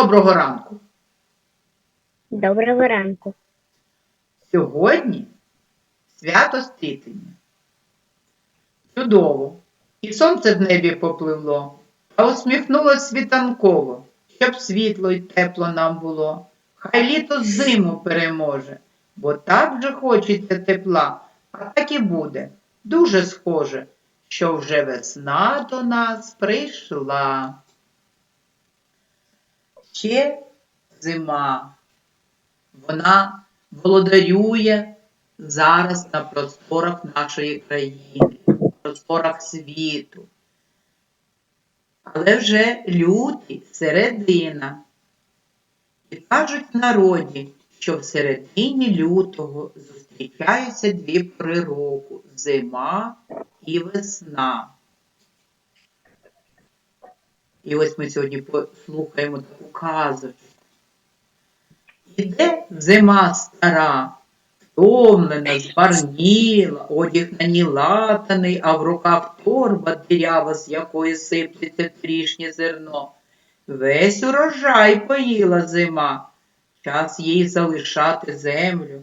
Доброго ранку. Доброго ранку. Сьогодні свято стрітення. Чудово. І сонце в небі попливло, а усміхнулось світанково, щоб світло й тепло нам було. Хай літо зиму переможе, бо так же хочеться тепла, а так і буде. Дуже схоже, що вже весна до нас прийшла. Ще зима. Вона володарює зараз на просторах нашої країни, на просторах світу. Але вже люті середина. І кажуть в народі, що в середині лютого зустрічаються дві пори року зима і весна. І ось ми сьогодні послухаємо таку казочку. Іде зима стара, втомлена, збарніла, одяг на ній латаний, а в руках торба дирява, з якої сиплеться трішнє зерно. Весь урожай поїла зима, час їй залишати землю.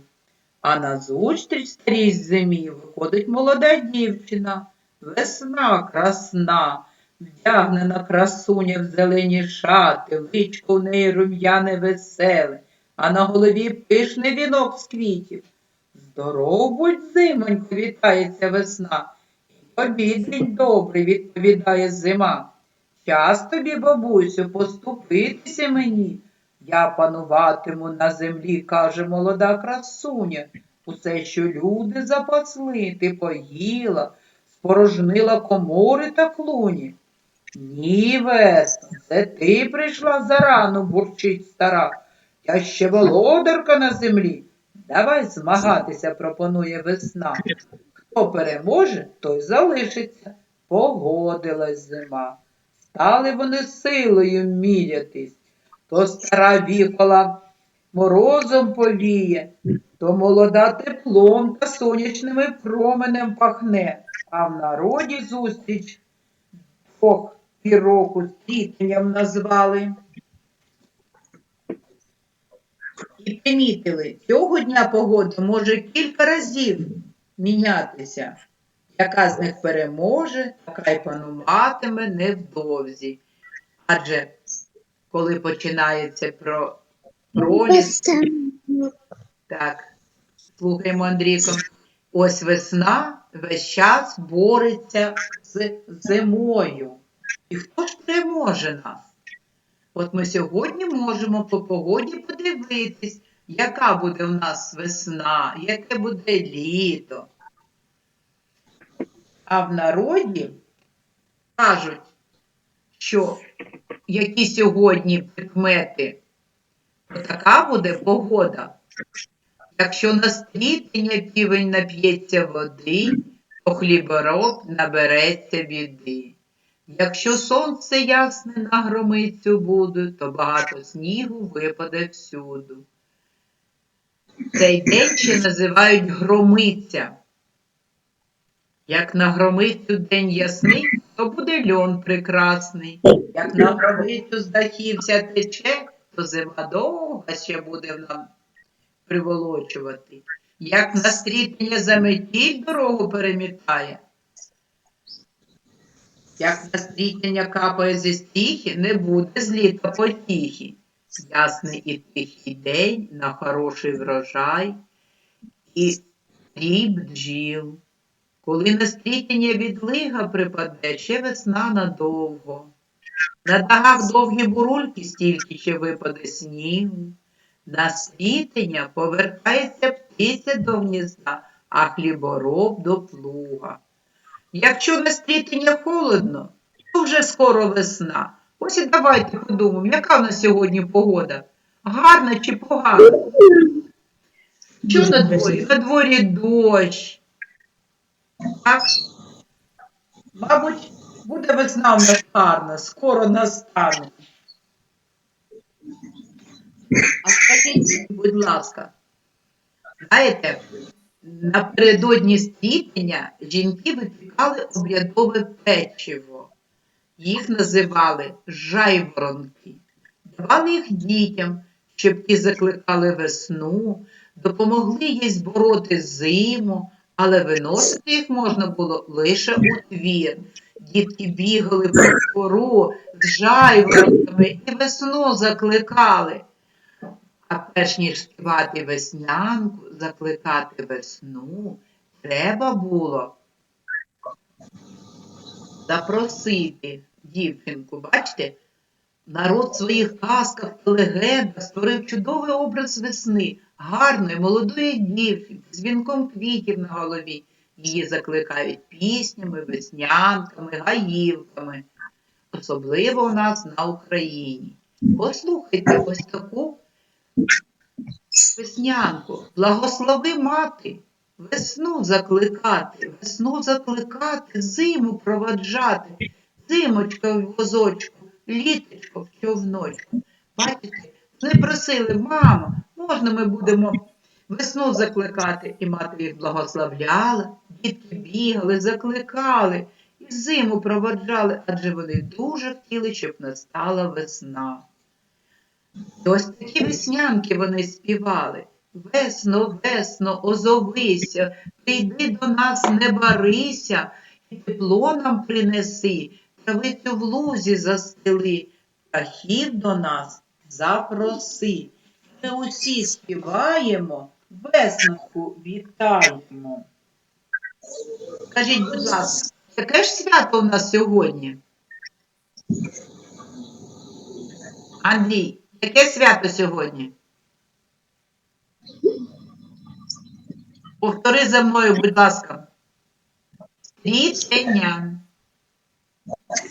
А назустріч старій зимі виходить молода дівчина, весна красна, вдягнена красуня в зелені шати, личко в неї рум'яне веселе, а на голові пишний вінок з квітів. Здоров будь, зимонько, вітається весна. Тобі день добрий, відповідає зима. Час тобі, бабусю, поступитися мені. Я пануватиму на землі, каже молода красуня. Усе, що люди запасли, ти поїла, спорожнила комори та клуні. Ні, весно, це ти прийшла зарано, бурчить стара. Я ще володарка на землі. Давай змагатися, пропонує весна. Хто переможе, той залишиться. Погодилась зима. Стали вони силою мірятись. То стара віхола морозом повіє, то молода теплом та сонячними променем пахне, а в народі зустріч двох піроку стрітенням назвали. І примітили, цього дня погода може кілька разів мінятися. Яка з них переможе, така й пануватиме невдовзі. Адже коли починається про проліс, так, слухаємо, Андрійко. Ось весна весь час бореться з зимою. І хто ж переможе нас? От ми сьогодні можемо по погоді подивитись, яка буде в нас весна, яке буде літо. А в народі кажуть, що які сьогодні прикмети, то така буде погода. Якщо на стрітення півень нап'ється води, то хлібороб набереться біди. Якщо сонце ясне на громицю буде, то багато снігу випаде всюду. Цей день ще називають громиця. Як на громицю день ясний, то буде льон прекрасний. Як на громицю з дахів тече, то зима довга ще буде нам приволочувати. Як на стрітення заметіль дорогу перемітає, як на капає зі стіхи, не буде з літа потіхи. Ясний і тихий день на хороший врожай і стріб бджіл. Коли на стрітення відлига припаде, ще весна надовго. На дагах довгі бурульки, стільки ще випаде снігу. На стрітення повертається птиця до гнізда, а хлібороб до плуга. Якщо на стрітення холодно, то вже скоро весна. Ось і давайте подумаємо, яка в нас сьогодні погода? Гарна чи погана? Що на дворі? На дворі дощ. Так? Мабуть, буде весна в нас гарна, скоро настане. А скажіть, будь ласка, знаєте, напередодні стрітення жінки випікали обрядове печиво. Їх називали жайворонки. давали їх дітям, щоб ті закликали весну, допомогли їй збороти зиму, але виносити їх можна було лише у двір. Дітки бігали по двору з жайворонками і весну закликали. А перш ніж співати веснянку, закликати весну, треба було запросити дівчинку. Бачите, народ в своїх казках та легендах створив чудовий образ весни, гарної молодої дівчинки з вінком квітів на голові. Її закликають піснями, веснянками, гаївками. Особливо у нас на Україні. Послухайте ось таку веснянку. Благослови мати, весну закликати, весну закликати, зиму проводжати, зимочка в возочку, літочко в човночку. Бачите, вони просили, мамо, можна ми будемо весну закликати, і мати їх благословляла, дітки бігали, закликали і зиму проводжали, адже вони дуже хотіли, щоб настала весна. Ось такі веснянки вони співали. Весно, весно, озовися, прийди до нас, не барися, і тепло нам принеси, травицю в лузі застели, птахів до нас запроси. Ми усі співаємо, веснаху вітаємо. Скажіть, будь ласка, яке ж свято у нас сьогодні? Андрій, яке свято сьогодні? Повтори за мною, будь ласка. Стрітення.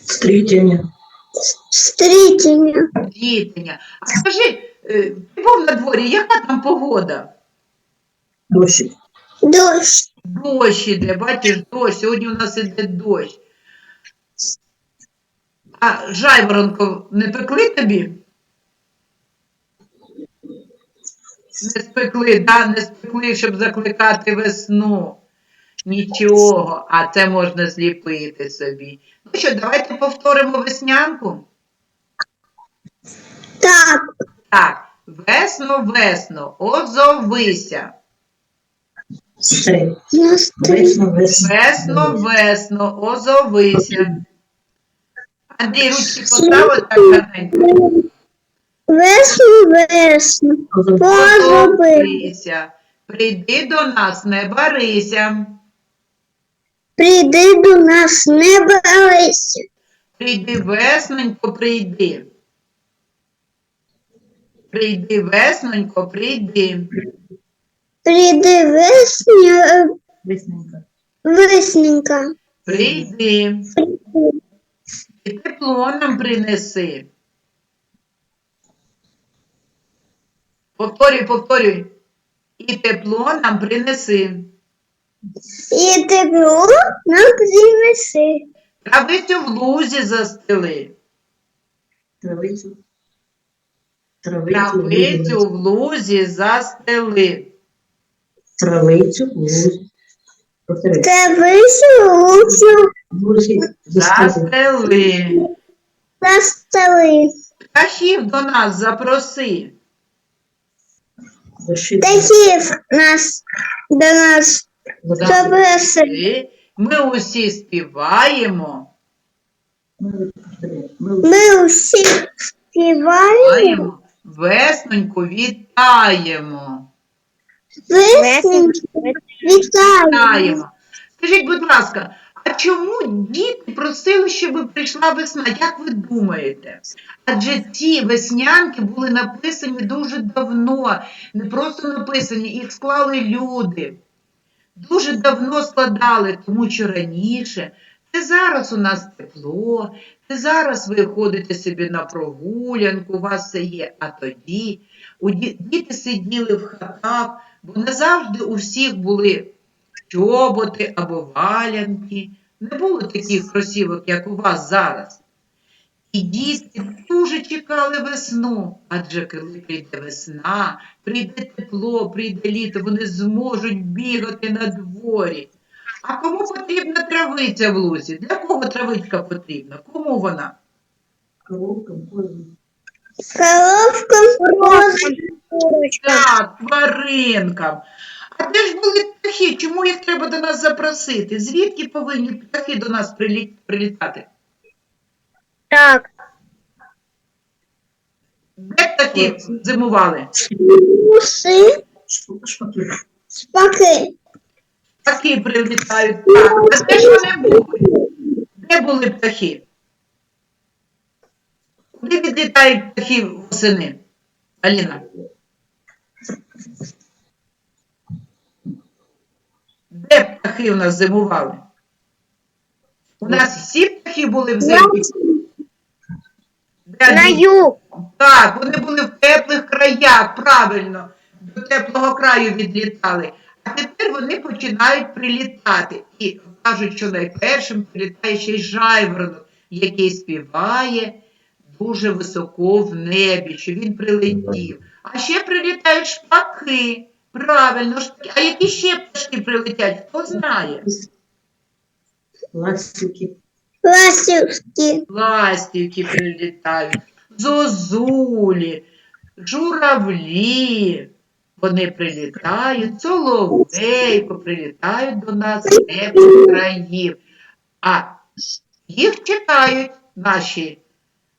Стрітення. Стрітення. Стрітення. А скажи, е, ти був на дворі, яка там погода? Дощик. Дощ. Дощ іде, бачиш, дощ. Сьогодні у нас іде дощ. А жайворонков не пекли тобі? Не спекли, да, не спекли, щоб закликати весну. Нічого, а це можна зліпити собі. Ну що, давайте повторимо веснянку. Так. Так, весно, весно, озовися. Весно, весно. Весно, озовися. Андрій, ручки поставив так гарненько. Весну, весну. Позови. Прийди до нас, не барися. Прийди до нас, не барися. Прийди веснонько, прийди. Прийди веснонько, прийди. Прийди весня, Весненька. весненька. Прийди. І тепло нам принеси. Повторюй, повторюй. І тепло нам принеси. І тепло нам принеси. Травицю в лузі застели. Травицю. Травицю. Травицю в лузі застели. Травицю. лузі. Травицю лучу Лузі. Застели. Застели. Птахів до нас запроси. Птахів нас до нас запроси. Запроси. Ми усі співаємо. Ми усі співаємо. Вітаємо. Весноньку вітаємо. Весненько вітаємо. Вітаємо. Скажіть, будь ласка, а чому діти просили, щоб прийшла весна? Як ви думаєте? Адже ці веснянки були написані дуже давно, не просто написані, їх склали люди. Дуже давно складали, тому що раніше це зараз у нас тепло, це зараз ви ходите собі на прогулянку, у вас все є. А тоді у діти сиділи в хатах, бо не завжди у всіх були чоботи або валянки. Не було таких кросівок, як у вас зараз. І дітки дуже чекали весну, адже коли прийде весна, прийде тепло, прийде літо, вони зможуть бігати на дворі. А кому потрібна травиця в лузі? Для кого травичка потрібна? Кому вона? коровкам. Коровкам Так, тваринкам. А де ж були птахи? Чому їх треба до нас запросити? Звідки повинні птахи до нас прилі- прилітати? Так. Де птахи зимували? уси, Шпаки. Птахи прилітають. Так, а де ж вони були? Де були птахи? Куди відлітають птахи восени? Аліна? Де птахи у нас зимували? У нас всі птахи були взимку? Де На юг. Так, вони були в теплих краях, правильно, до теплого краю відлітали. А тепер вони починають прилітати. І кажуть, що найпершим прилітає ще й жайворонок, який співає дуже високо в небі, що він прилетів. А ще прилітають шпаки. Правильно. А які ще пташки прилетять? Хто знає? Ластівки. ластівки, ластівки прилітають, зозулі, журавлі. Вони прилітають, соловейко прилітають до нас з теплих країв. А їх чекають наші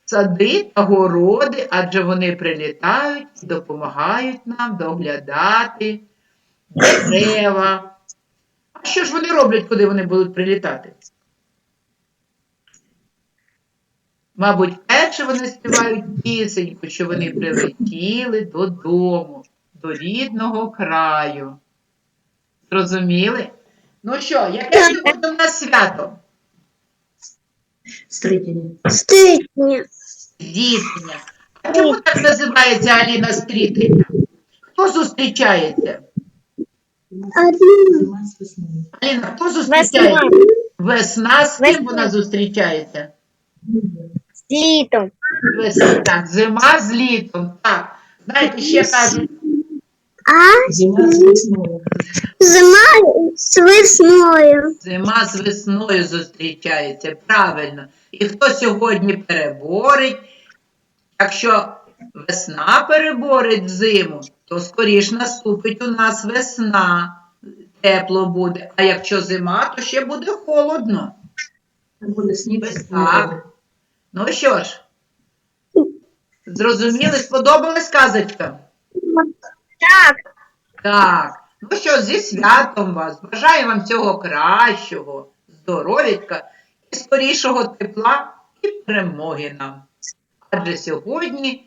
сади та городи, адже вони прилітають і допомагають нам доглядати дерева. А що ж вони роблять, куди вони будуть прилітати? Мабуть, перше вони співають пісеньку, що вони прилетіли додому, до рідного краю. Зрозуміли? Ну що, яке сьогодні у нас свято? Стрітені. ститня, Зіткнення. А чому так називається Аліна Стрітення? Хто зустрічається? весною. Аліна, хто Весна. зустрічається? Весна з ким Весна. вона зустрічається? З літом. Весна, так, зима з літом. Так. Знаєте, ще кажуть, а Зима з весною. зима з весною, Зима з весною зустрічається, правильно. І хто сьогодні переборить? Якщо весна переборить зиму, то скоріш наступить у нас весна. Тепло буде. А якщо зима, то ще буде холодно. Буде сніг. Так. Ну що ж, зрозуміли, сподобалась казочка? Так. Так, ну що, зі святом вас. Бажаю вам всього кращого, здоров'ячка і скорішого тепла і перемоги нам. Адже сьогодні